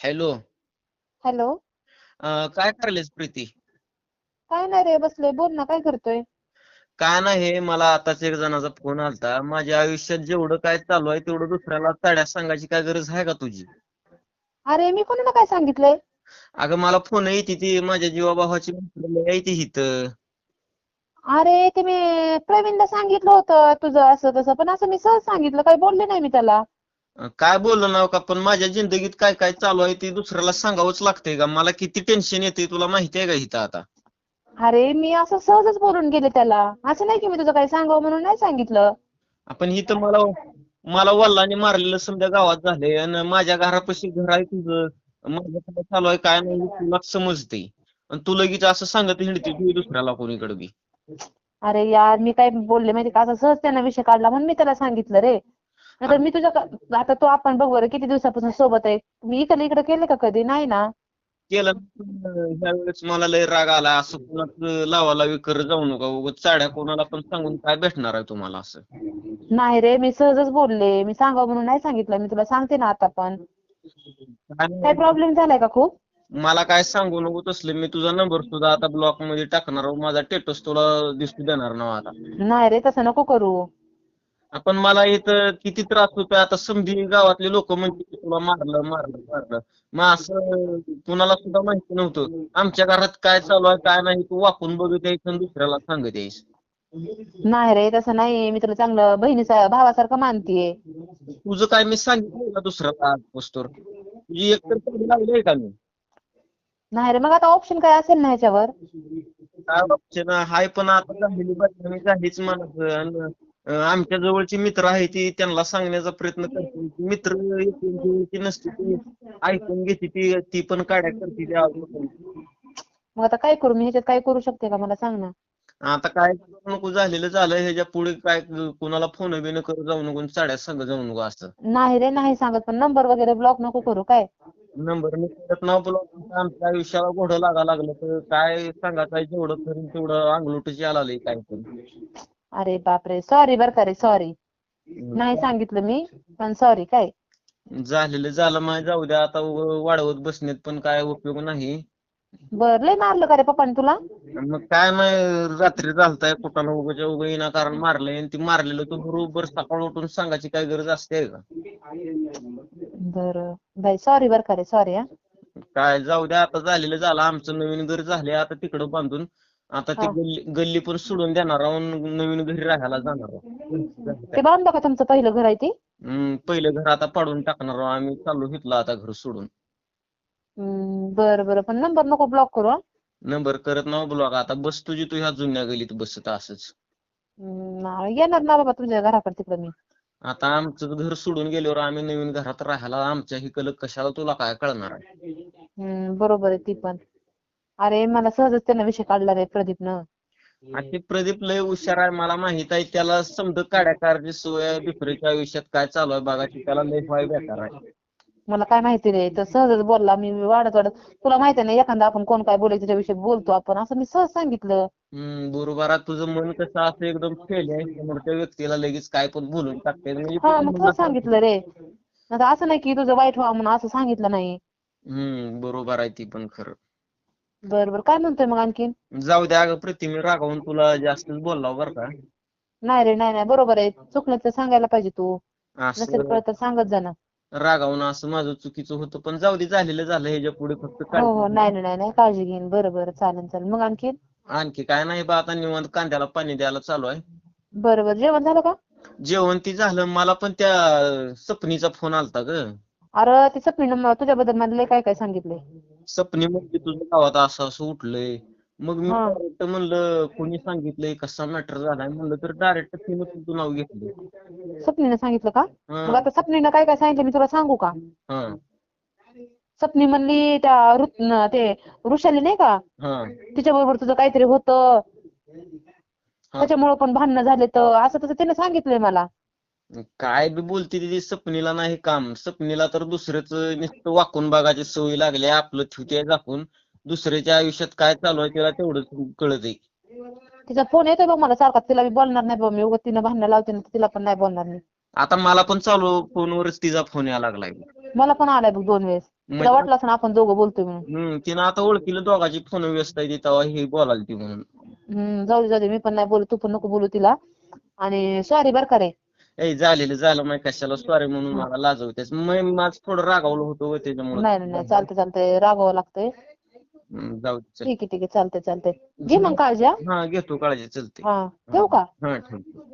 Hello. Hello. अं, काय करायलीस प्रीती? काय नाही रे बसलोय. बोल ना काय करतोय? काय नाही हे मला आताच एक जणाचा फोन आलता. माझ्या आयुष्यात जेवढं काय चालू आहे तेवढं दुसऱ्याला तड्यात सांगायची काय गरज आहे का तुझी? अरे मी कोणाला काय सांगितलंय? अगं मला फोन येते ती माझ्या जीवाभावाची मित्र येते इथं अरे ते मी प्रवीणला सांगितलं होतं तुझं असं तसं पण असं मी सहज सांगितलं. काही बोलले नाही मी त्याला. काय बोललो ना का? पण माझ्या जिंदगीत काय काय चालू आहे ते दुसऱ्याला सांगावंच लागतंय का? मला किती टेन्शन येते तुला माहिती आहे का इथं आता? अरे मी असं सहजच बोलून गेले त्याला. असं नाही की मी तुझं काही सांगावं म्हणून नाही सांगितलं. आपण इथं मला मला वल्लाने मारलेलं समजा गावात झालंय आणि माझ्या घरापाशी घर आहे तुझं. माझं काय चालू आहे काय नाही हे तुला समजते आणि तू लगेच असं सांगत हिंडते तू दुसऱ्याला कोणीकडे बी. अरे यार मी काय बोलले माहिती का? असं सहज त्यानं विषय काढला म्हणून मी त्याला सांगितलं रे. नाहीतर मी तुझ्या का- आता तू आपण बघ बरं किती दिवसापासून सोबत आहे? मी इकडे इकडे केलं का कधी? नाही ना? केलं ह्या वेळेस मला लय राग आला. असं कोणाचं लावालावी करत जाऊ नका. उगाच चाड्या कोणाला पण सांगून काय भेटणार आहे तुम्हाला असं? नाही रे मी सहजच बोलले. मी सांगावं म्हणून नाही सांगितलं. मी तुला सांगते ना आता पण. काय प्रॉब्लेम झालाय का खूप? मला काय सांगू नको तसलं. मी तुझा नंबर सुद्धा आता ब्लॉकमध्ये टाकणार. माझा स्टेटस तुला दिसू देणार ना आता. नाही रे तसं नको करू. आपण मला इथं किती त्रास होतोय आता समधी गावातले लोक म्हणते की तुला मारलं मारलं मारलं. मग असं कुणाला सुद्धा माहिती नव्हतं. आमच्या घरात काय चालू आहे काय नाही तू वाकून बघत यायचं आणि दुसऱ्याला सांगत यायचं. नाही रे तसं नाही. मी तुला चांगलं बहिणीचा भावासारखं मानतीये. तुझं काय मी सांगितलं का दुसऱ्याला आज पोस्टवर? तुझी एकतर तोडी लागली का मी? नाही रे मग आता ऑप्शन काय असेल ना ह्याच्यावर? काय ऑप्शन हाय पण आता झालेली बातमी झालीच अं, आमच्या जवळची मित्र आहे ती त्यांना सांगण्याचा प्रयत्न करते. मित्र नसते ती ऐकून घेते ती ती पण काड्या करते त्या मग आता काय करू? मी ह्याच्यात काय करू शकते का? मला सांग ना. आता काय करू नको झालेलं झालं ह्याच्या पुढे काय कुणाला फोन बिन करत जाऊ नको साड्या सांगत जाऊ नको असं. नाही रे नाही सांगत. पण नंबर वगैरे ब्लॉक नको करू काय? नंबर नाव बोलवतो आमच्या आयुष्याला घोडं लागा लागलं तर काय सांगायचं आहे जेवढं करीन तेवढं अंगलुटच लागलंय काय पण. अरे बापरे सॉरी बर का रे सॉरी नाही सांगितलं मी पण सॉरी काय. झालेलं झालं माय जाऊ द्या आता वाढवत बसण्यात पण काय उपयोग नाही. बर लय मारलं का रे पप्पाने तुला? मग काय नाही रात्री चालताय कुठाला उगाच्या उगा विनाकारण मारलंय आणि ती मारलेलं तू बरोबर सकाळ उठून सांगायची काय गरज असते का? बर. बाई सॉरी बर का रे सॉरी हा. काय जाऊ द्या आता झालेलं झालं आमचं नवीन घर झाले आता तिकडं बांधून आता ती. गल्ली गल्ली पण सोडून देणार आहोत नवीन घरी राहायला जाणार. आहोत ते बांधलं का तुमचं पहिलं घर आहे ते? हम्म, पहिलं घर आता पाडून टाकणार आहोत आम्ही चाललो घेतलं आता घर सोडून. हम्म, बरं बरं. पण नंबर नको ब्लॉक करू हा. नंबर करत नाव ब्लॉग आता बस तुझी तू ह्या जुन्या गलीत बसत असंच. हम्म, ना- येणार ना बाबा तुझ्या घराकडे तिकडे मी. आता आमचं घर सोडून गेल्यावर आम्ही नवीन घरात राहायला आमच्या हिकडं कशाला तुला काय कळणार? आहे हम्म, बरोबर आहे ती पण. अरे मला सहजच त्यानं विषय काढला रे प्रदीपनं. आणि ते प्रदीप लय हुशार आहे मला माहीत आहे त्याला समजा काड्या करायची सोय आहे दुसऱ्याच्या आयुष्यात काय चालू आहे बघायची त्याला लय भय बेकार आहे. मला काय माहिती रे तर सहजच बोलला मी वाढत वाढत तुला माहिती आहे ना एखादा आपण कोण काय बोलायचं त्याच्याविषयी बोलतो आपण असं मी सहज सांगितलं. हम्म बरोबर आहे तुझं मन कसं असं एकदम फेल आहे समोरच्या व्यक्तीला लगेच काय पण बोलून टाकते म्हणजे हा मग सहज सांगितलं रे. आता असं नाही की तुझं वाईट व्हावं म्हणून असं सांगितलं नाही. हम्म बरोबर आहे ती पण खरं. बरं बरं काय म्हणतोय मग आणखीन? जाऊ द्या अगं प्रतिमे रागावून तुला जास्तच बोलला बरं का. नाही रे नाही नाही. बरोबर आहे. चुकलं तर सांगायला पाहिजे तू. नसेल असं कळत तर सांगत जा ना. रागावून असं माझं चुकीचं होतं पण जाऊ दे झालेलं झालं. ह्याच्या पुढे फक्त काय हो हो. नाही नाही नाही नाही. काळजी घेईन. बरं बरं. चालेल चालेल. मग आणखीन? आणखी काय नाही बा. आता निवांत कांद्याला पाणी द्यायला चालू आहे. बरं बरं. जेवण झालं का? जेवण ती झालं. मला पण त्या सपनीचा फोन आलता ग. अरे ते स्वप्नीनं तुझ्याबद्दल मला लय काय काय सांगितलंय. सपनी म्हणजे तुझ्या गावात असं असं उठलंय. मग मी हा. डायरेक्ट म्हणलं कोणी सांगितलंय कसा मॅटर झालाय? म्हणलं तर डायरेक्ट तिने तुझं नाव घेतलं. स्वप्नीनं सांगितलं का? हा, मग आता स्वप्नीनं काय काय सांगितलं मी तुला सांगू का? हा, स्वप्नी म्हणली त्या ऋत न- ते वृषाली नाही का? हा, तिच्या बरोबर तुझं काहीतरी होतं. त्याच्यामुळे पण भांडणं झाले तर असं तसं तिने सांगितलंय मला. काय बी बोलते ती सपनीला नाही काम. सपनीला तर दुसऱ्याच नुसतं वाकून बघायची सवय लागली. आपलं ठेवते दाखवून दुसऱ्याच्या आयुष्यात काय चालू आहे तिला तेवढंच कळत आहे. तिचा फोन येतोय बघ मला सारखा. तिला मी बोलणार नाही बघ मी. उगाच तिनं भांडणं लावते ना तिला पण नाही बोलणार मी. आता मला पण चालू फोनवरच तिचा फोन यायला लागलाय. मला पण आलाय बघ दोन वेळेस. तिला म्हणजे- वाटलं असं आपण दोघं बोलतोय म्हणून. हम्म तिनं आता ओळखीला दोघांची फोन व्यस्त आहे तेव्हा हे बोलायला ती म्हणून. हम्म जाऊ दे जाऊ दे. मी पण नाही बोलत तू पण नको बोलू तिला. आणि सॉरी बरं का रे? ए झालेलं झालं माहिती कशाला सॉरी म्हणून मला लाजवतेस. मी माझं थोडं रागावलं होतं हो त्याच्यामुळे. नाही नाही नाही चालतंय चालतंय. रागावं लागतंय. जाऊ दे चल. ठीक आहे ठीक आहे. चालतंय चालतंय. घे मग काळजी हा. हा घेतो काळजी चलते. हा ठेवू का? हा ठेव.